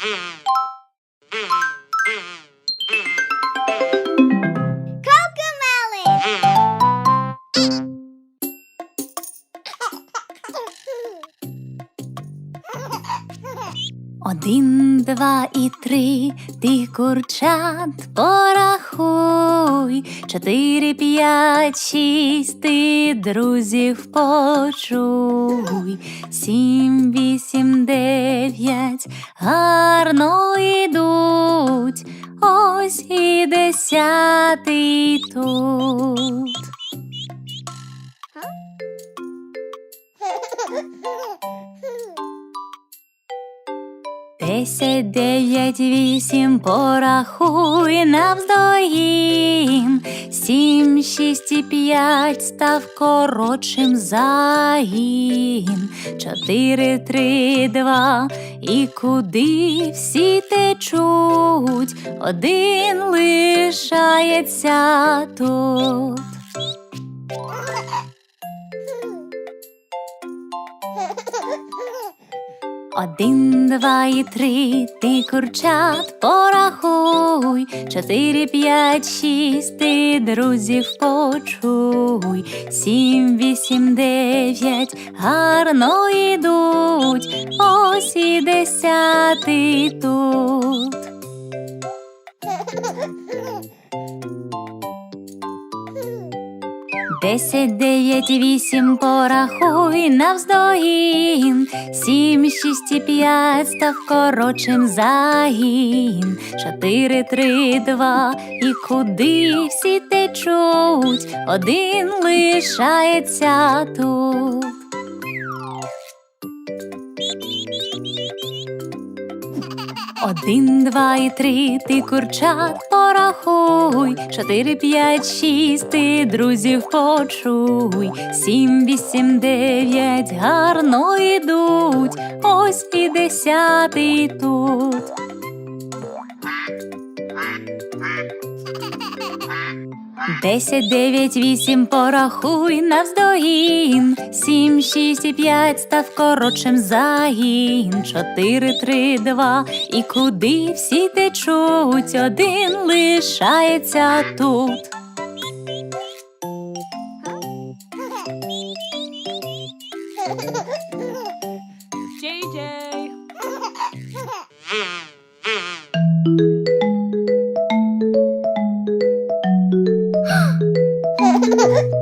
Один, два і три, ти курчат порахуй. Чотири, п'ять, шість, ти друзів почуй. Сім, вісім, дев'ять, гарно йдуть. Ось і десятий тут. Десять, дев'ять, вісім, порахуй навздогін. Сім, шість і п'ять став коротшим загін. Чотири, три, два, і куди всі течуть, один лишається тут. Один, два і три, ти курчат порахуй, чотири, п'ять, шість, ти друзів почуй, сім, вісім, дев'ять, гарно йдуть, ось і десятий тут. Десять, дев'ять, вісім, порахуй навздогін. Сім, шість і п'ять став коротшим загін. Чотири, три, два, і куди всі течуть, один лишається тут. Один, два і три, ти курчат порахуй, чотири, п'ять, шість, ти друзів почуй, сім, вісім, дев'ять, гарно йдуть, ось і десятий тут. Десять, дев'ять, вісім, порахуй навздогін. Сім, шість і п'ять став коротшим загін. Чотири, три, два. І куди всі течуть? Один лишається тут. JJ. Ha ha ha!